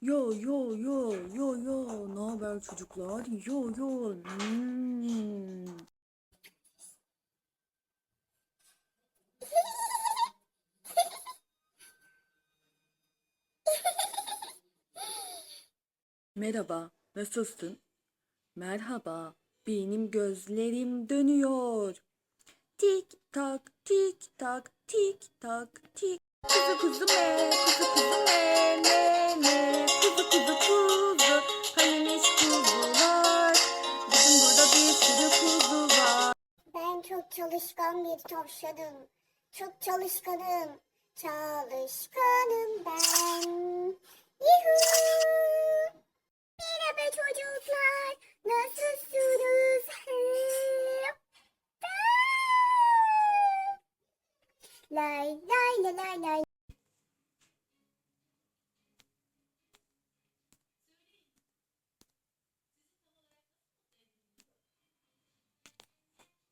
Yo yo yo yo yo. Ne haber çocuklar? Yo yo. Hmm. Merhaba, nasılsın? Merhaba, benim gözlerim dönüyor. Tik tak, tik tak, tik tak, tik. Kuzu kuzu me, kuzu kuzu me, me çalışkan bir tavşanım. Çok çalışkanım. Çalışkanım ben. Yuhuu. Merhaba çocuklar. Nasılsınız? Lay lay lay lay lay.